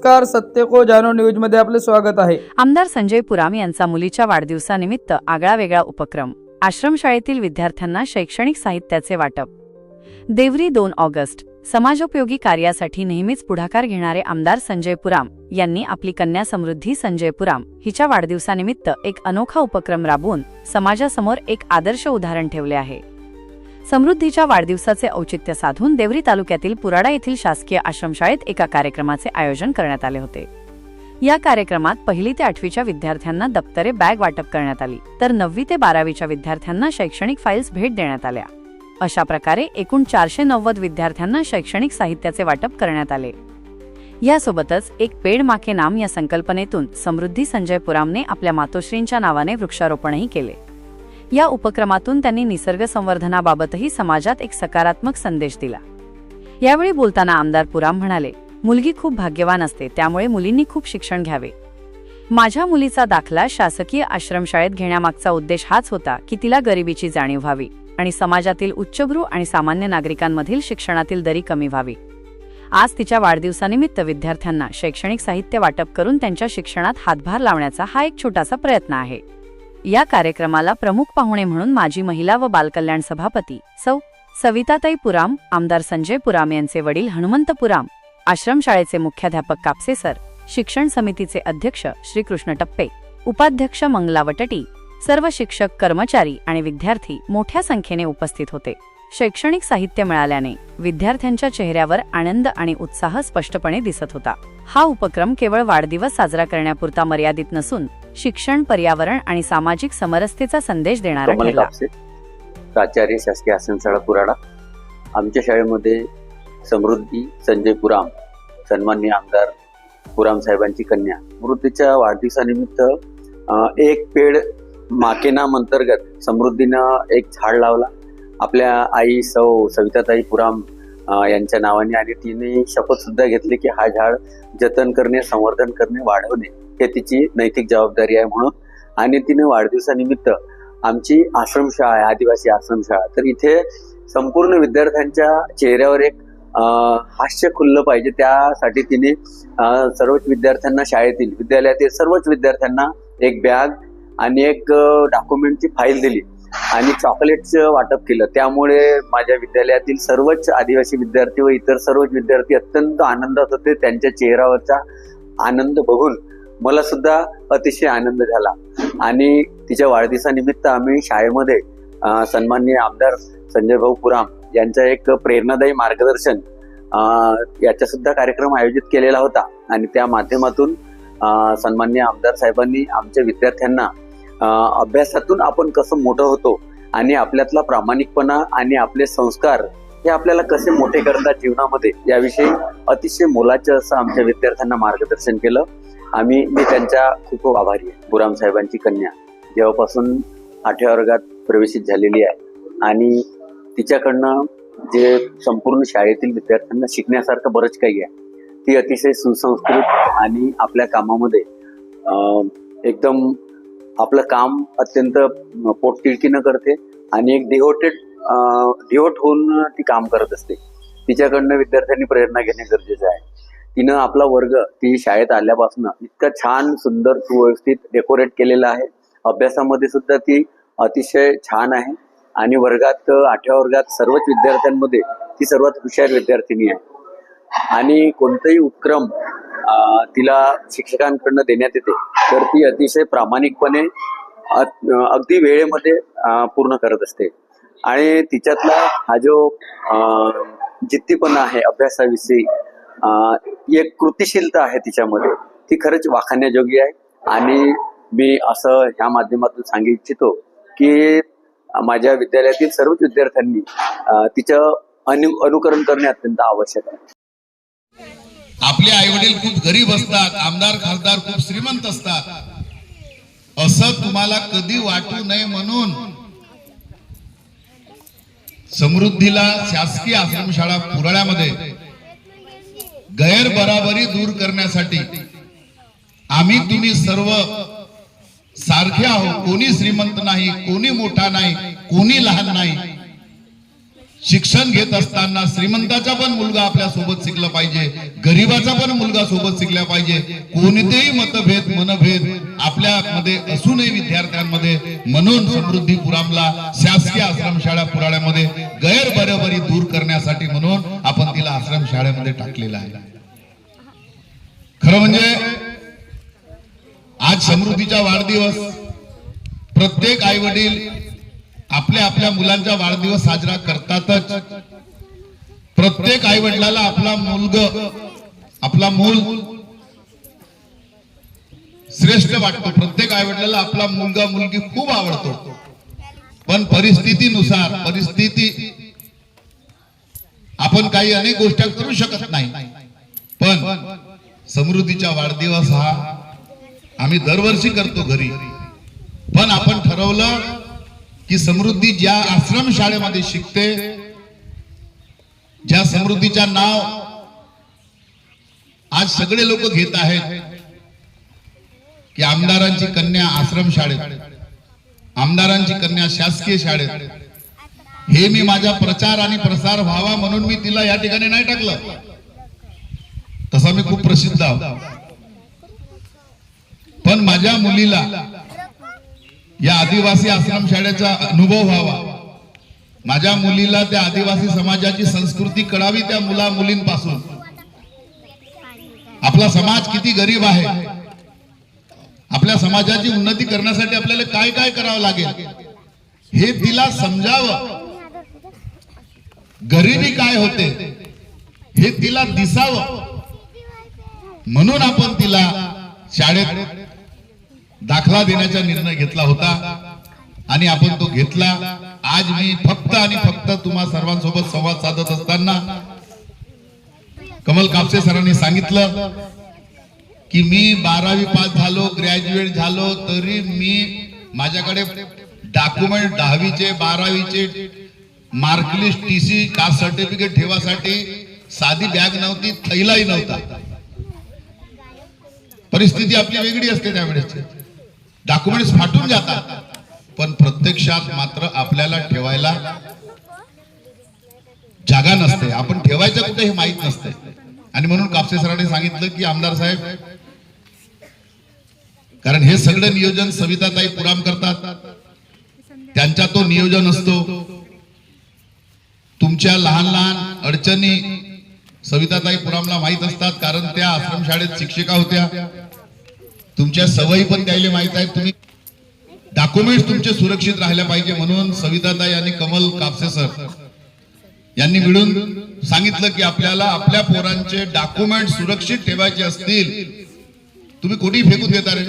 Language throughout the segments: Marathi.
नमस्कार सत्य को जानो न्यूजमध्ये आपले स्वागत आहे. आमदार संजय पुराम यांचा मुलीच्या वाढदिवसानिमित्त आगळा वेगळा उपक्रम आश्रमशाळेतील विद्यार्थ्यांना शैक्षणिक साहित्याचे वाटप. देवरी दोन ऑगस्ट. समाजोपयोगी कार्यासाठी नेहमीच पुढाकार घेणारे आमदार संजय पुराम यांनी आपली कन्या समृद्धी संजय पुराम हिच्या वाढदिवसानिमित्त एक अनोखा उपक्रम राबवून समाजासमोर एक आदर्श उदाहरण ठेवले आहे. समृद्धीच्या वाढदिवसाचे औचित्य साधून देवरी तालुक्यातील पुराडा येथील शासकीय आश्रमशाळेत एका कार्यक्रमाचे आयोजन करण्यात आले होते. या कार्यक्रमात पहिली ते आठवीच्या विद्यार्थ्यांना दप्तरे बॅग वाटप करण्यात आली तर नववी ते बारावीच्या विद्यार्थ्यांना शैक्षणिक फाईल्स भेट देण्यात आल्या. अशा प्रकारे एकूण चारशे नव्वद विद्यार्थ्यांना शैक्षणिक साहित्याचे वाटप करण्यात आले. यासोबतच एक पेड माके नाम या संकल्पनेतून समृद्धी संजय पुरामने आपल्या मातोश्रींच्या नावाने वृक्षारोपणही केले. या उपक्रमातून त्यांनी निसर्ग संवर्धनाबाबतही समाजात एक सकारात्मक संदेश दिला. यावेळी बोलताना आमदार पुराम म्हणाले मुलगी खूप भाग्यवान असते त्यामुळे मुलींनी खूप शिक्षण घ्यावे. माझ्या मुलीचा दाखला शासकीय आश्रमशाळेत घेण्यामागचा उद्देश हाच होता की तिला गरिबीची जाणीव व्हावी आणि समाजातील उच्चभ्रू आणि सामान्य नागरिकांमधील शिक्षणातील दरी कमी व्हावी. आज तिच्या वाढदिवसानिमित्त विद्यार्थ्यांना शैक्षणिक साहित्य वाटप करून त्यांच्या शिक्षणात हातभार लावण्याचा हा एक छोटासा प्रयत्न आहे. या कार्यक्रमाला प्रमुख पाहुणे म्हणून माजी महिला व बालकल्याण सभापती सौ. सविताताई पुराम आमदार संजय पुराम यांचे वडील हनुमंत पुराम आश्रमशाळेचे मुख्याध्यापक कापसे सर शिक्षण समितीचे अध्यक्ष श्रीकृष्ण टप्पे उपाध्यक्ष मंगला वटटी सर्व शिक्षक कर्मचारी आणि विद्यार्थी मोठ्या संख्येने उपस्थित होते. शैक्षणिक साहित्य मिळाल्याने विद्यार्थ्यांच्या चेहऱ्यावर आनंद आणि उत्साह स्पष्टपणे दिसत होता. हा उपक्रम केवळ वाढदिवस साजरा करण्यापुरता मर्यादित नसून शिक्षण पर्यावरण आणि सामाजिक समरसतेचा संदेश देणारा ठरला प्राचार्य शासकीय आसनशाळा पुराडा आमच्या शाळेमध्ये समृद्धी संजय पुराम सन्माननीय आमदार पुराम साहेबांची कन्या. समृद्धीच्या वाढदिवसानिमित्त एक पेड माकेनाम अंतर्गत समृद्धीनं एक झाड लावला. आपल्या आई सौ सविताताई पुराम यांच्या नावाने आणि तिने शपथ सुद्धा घेतली की हा झाड जतन करणे संवर्धन करणे वाढवणे. हे तिची नैतिक जबाबदारी आहे म्हणून. आणि तिने वाढदिवसानिमित्त आमची आश्रमशाळा आहे आदिवासी आश्रमशाळा. तर इथे संपूर्ण विद्यार्थ्यांच्या चेहऱ्यावर एक हास्य खुललं पाहिजे. त्यासाठी तिने सर्वच विद्यार्थ्यांना शाळेतील विद्यालयातील सर्वच विद्यार्थ्यांना एक बॅग आणि एक डॉक्युमेंटची फाईल दिली आणि चॉकलेटचं वाटप केलं. त्यामुळे माझ्या विद्यालयातील सर्वच आदिवासी विद्यार्थी व इतर सर्वच विद्यार्थी अत्यंत आनंदात होते. त्यांच्या चेहऱ्यावरचा आनंद बघून मला सुद्धा अतिशय आनंद झाला. आणि तिच्या वाढदिवसानिमित्त आम्ही शाळेमध्ये सन्माननीय आमदार संजय भाऊ पुराम यांचा एक प्रेरणादायी मार्गदर्शन याचा सुद्धा कार्यक्रम आयोजित केलेला होता. आणि त्या माध्यमातून सन्माननीय आमदार साहेबांनी आमच्या विद्यार्थ्यांना अभ्यासातून आपण कसं मोठं होतो आणि आपल्यातला प्रामाणिकपणा आणि आपले संस्कार हे आपल्याला कसे मोठे करतात जीवनामध्ये याविषयी अतिशय मोलाचं असं आमच्या विद्यार्थ्यांना मार्गदर्शन केलं. आम्ही मी त्यांच्या खूप खूप आभारी आहे. पुराम साहेबांची कन्या जेव्हापासून आठव्या वर्गात प्रवेशित झालेली आहे आणि तिच्याकडनं जे संपूर्ण शाळेतील विद्यार्थ्यांना शिकण्यासारखं बरंच काही आहे. ती अतिशय सुसंस्कृत आणि आपल्या कामामध्ये एकदम आपलं काम अत्यंत पोटतिळकीनं करते आणि एक डिहोटेड डिहोट होऊन ती काम करत असते. तिच्याकडनं विद्यार्थ्यांनी प्रेरणा घेणे गरजेचं आहे. तिनं आपला वर्ग ती शाळेत आल्यापासून इतका छान सुंदर सुव्यवस्थित डेकोरेट केलेला आहे. अभ्यासामध्ये सुद्धा ती अतिशय छान आहे. आणि वर्गात आठव्या वर्गात सर्वच विद्यार्थ्यांमध्ये ती सर्वात हुशार विद्यार्थिनी आहे. आणि कोणताही उपक्रम अं, तिला शिक्षकांकडनं देण्यात येते तर ती अतिशय प्रामाणिकपणे अगदी वेळेमध्ये पूर्ण करत असते. आणि तिच्यातला हा जो अं, जिद्दीपणा आहे अभ्यासाविषयी एक कृतिशीलता आहे तिच्यामध्ये. ती खरंच वाखाण्याजोगी आहे. आणि मी असं ह्या माध्यमातून सांगू इच्छितो की माझ्या विद्यालयातील सर्वच विद्यार्थ्यांनी तिचं अनु अनुकरण करणे अत्यंत आवश्यक आहे. आपले आई वडील खूप गरीब असतात आमदार खासदार खूप श्रीमंत असतात. असं तुम्हाला कधी वाटू नये म्हणून समृद्धीला शासकीय आश्रमशाळा पुराळ्यामध्ये गैरबराबरी दूर करण्यासाठी आम्ही तुम्ही सर्व सारखे आहोत. कोणी श्रीमंत नाही कोणी मोठा नाही कोणी लहान नाही. शिक्षण घेत असताना श्रीमंताचा पण मुलगा आपल्यासोबत शिकला पाहिजे गरीबाचा पण मुलगा सोबत शिकला पाहिजे. कोणतेही मतभेद मनभेद आपल्यामध्ये असू नये विद्यार्थ्यांमध्ये म्हणून समृद्धी पुरामला शासकीय आश्रमशाळा पुराण्यामध्ये गैरबरोबरी दूर करण्यासाठी म्हणून आपण तिला आश्रम शाळेमध्ये टाकलेला आहे. खरं म्हणजे आज समृद्धीचा वाढदिवस. प्रत्येक आई वडील आपल्या आपल्या मुलांचा वाढदिवस साजरा करतातच. प्रत्येक आई वडिलाला आपला मुलग आपला मूल श्रेष्ठ वाटतो. प्रत्येक आई वडिलाला आपला मुलगा मुलगी खूप आवडतो. पण परिस्थितीनुसार परिस्थिती आपण काही अनेक गोष्टी करू शकत नाही. पण समृद्धीचा वाढदिवस हा आम्ही दरवर्षी करतो घरी. पण आपण ठरवलं की समृद्धी ज्या आश्रम शाळेमध्ये शिकते ज्या समृद्धीच्या नाव आज सगळे लोक घेत आहेत की आमदारांची कन्या आश्रम शाळेत आमदारांची कन्या शासकीय शाळेत. हे मी माझा प्रचार आणि प्रसार व्हावा म्हणून मी तिला या ठिकाणी नाही टाकलं. तसा मी खूप प्रसिद्ध आहो. पण माझ्या मुलीला या आदिवासी आश्रम शाळेचा अनुभव व्हावा. माझ्या मुलीला त्या आदिवासी समाजाची संस्कृती कळावी त्या मुला मुलींपासून. आपला समाज किती गरीब आहे. आपल्या समाजाची उन्नती करण्यासाठी आपल्याला काय काय करावं लागेल? हे तिला समजावं. गरिबी काय होते? हे तिला दिसावं. म्हणून आपण तिला शाळेत दाखला देण्याचा निर्णय घेतला होता. आणि आपण तो घेतला. आज मी फक्त आणि फक्त तुम्हा सर्वांसोबत संवाद साधत असताना कमल कापसे सरांनी सांगितलं की मी बारावी पास झालो ग्रॅज्युएट झालो तरी मी माझ्याकडे डॉक्युमेंट दहावीचे बारावीचे marklist T C caste certificate ठेवासाठी साधी बॅग नव्हती थैलाही नव्हता. परिस्थिती आपली वेगळी असते त्यावेळेस. डॉक्युमेंट्स फाटून जातात. पण प्रत्यक्षात मात्र आपल्याला ठेवायला जागा नसते. आपण ठेवायचं कुठे हे माहीत नसते. आणि म्हणून कापसे सरांनी सांगितलं की आमदार साहेब कारण हे सगळं नियोजन सविताताई पुराम करतात. त्यांचा तो नियोजन असतो. तुमच्या लहान लहान अडचणी सविताताई पुरामला माहीत असतात कारण त्या आश्रमशाळेत शिक्षिका होत्या. तुमच्या सवयी पण द्यायला माहीत आहेत. तुम्ही डॉक्युमेंट तुमचे सुरक्षित राहिल्या पाहिजे म्हणून सविताताई आणि कमल कापसे सर यांनी मिळून सांगितलं की आपल्याला आपल्या पोरांचे डॉक्युमेंट सुरक्षित ठेवायचे असतील. तुम्ही कोठी फेकून देता रे?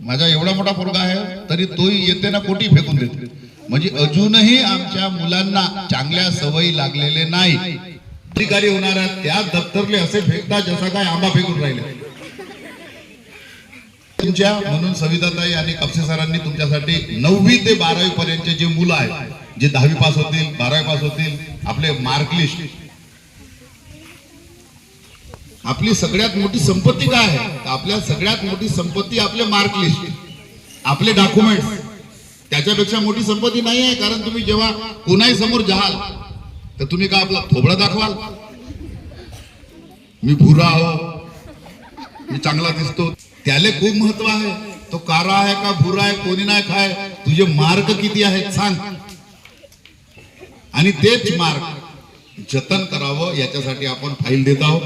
माझा एवढा मोठा पोरगा आहे तरी तोही येते ना कोठी फेकून देते. म्हणजे अजूनही आमच्या मुलांना चांगल्या सवयी लागलेले नाही. अधिकारी होणाऱ्या त्या दप्तरले असे फेकता जसा काय आंबा फेकून राहिले. तुमच्या म्हणून सविताताई आणि कपसे सरांनी तुमच्यासाठी नववी ते बारावी पर्यंतचे जे मुलं आहेत जे दहावी पास होतील बारावी पास होतील आपले मार्कलिस्ट आपली सगळ्यात मोठी संपत्ती काय आहे? तर आपल्या सगळ्यात मोठी संपत्ती आपले मार्कलिस्ट आपले डॉक्युमेंट त्याच्यापेक्षा मोठी संपत्ती नाही आहे कारण तुम्ही जेव्हा कोणाही समोर जाल तर तुम्ही का आपला थोबडा दाखवाल? मी भुरा आहो. मी चांगला दिसतो. त्याले खूप महत्त्व आहे. तो कारा आहे का भुरा आहे कोणी नाही खाय तुझे मार्क किती आहेत सांग. आणि तेच मार्क जतन करावं याच्यासाठी आपण फाईल देत आहोत.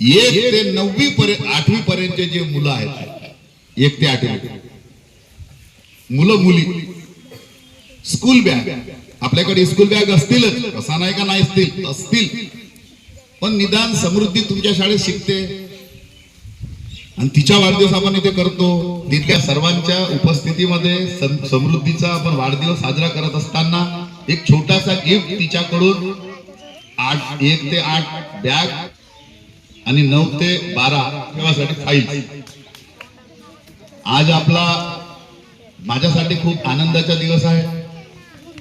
एक ते नववी पर्यंत आठवी पर्यंतचे जे मुलं आहेत एक ते आठवी. मुलं मुली. School bag. आपल्याकडे स्कूल बॅग असतीलच. असा नाही का नाही असतील? असतील. पण निदान समृद्धी तुमच्या शाळेत शिकते. आणि तिच्या वाढदिवस आपण इथे करतो. तिथल्या सर्वांच्या उपस्थितीमध्ये सम- समृद्धीचा आपण वाढदिवस साजरा करत असताना एक छोटासा गिफ्ट तिच्याकडून. आठ एक ते आठ बॅग आणि नऊ ते बारा ठेवासाठी फाईल आज आपला माझ्यासाठी खूप आनंदाचा दिवस आहे.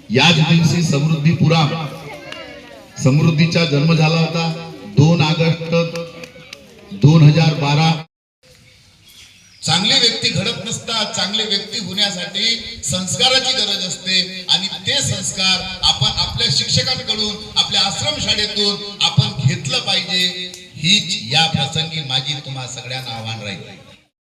याच दिवशी समृद्धी पुराम समृद्धीचा जन्म झाला होता. दोन ऑगस्ट दोन हजार बारा. व्यक्ती घडत नसतात चांगले व्यक्ती होण्यासाठी संस्काराची गरज असते. आणि ते संस्कार आपण आपल्या शिक्षकांकडून आपल्या आश्रम शाळेतून आपण घेतलं पाहिजे. हीच या प्रसंगी माझी तुम्हा सगळ्यांना आव्हान राहील.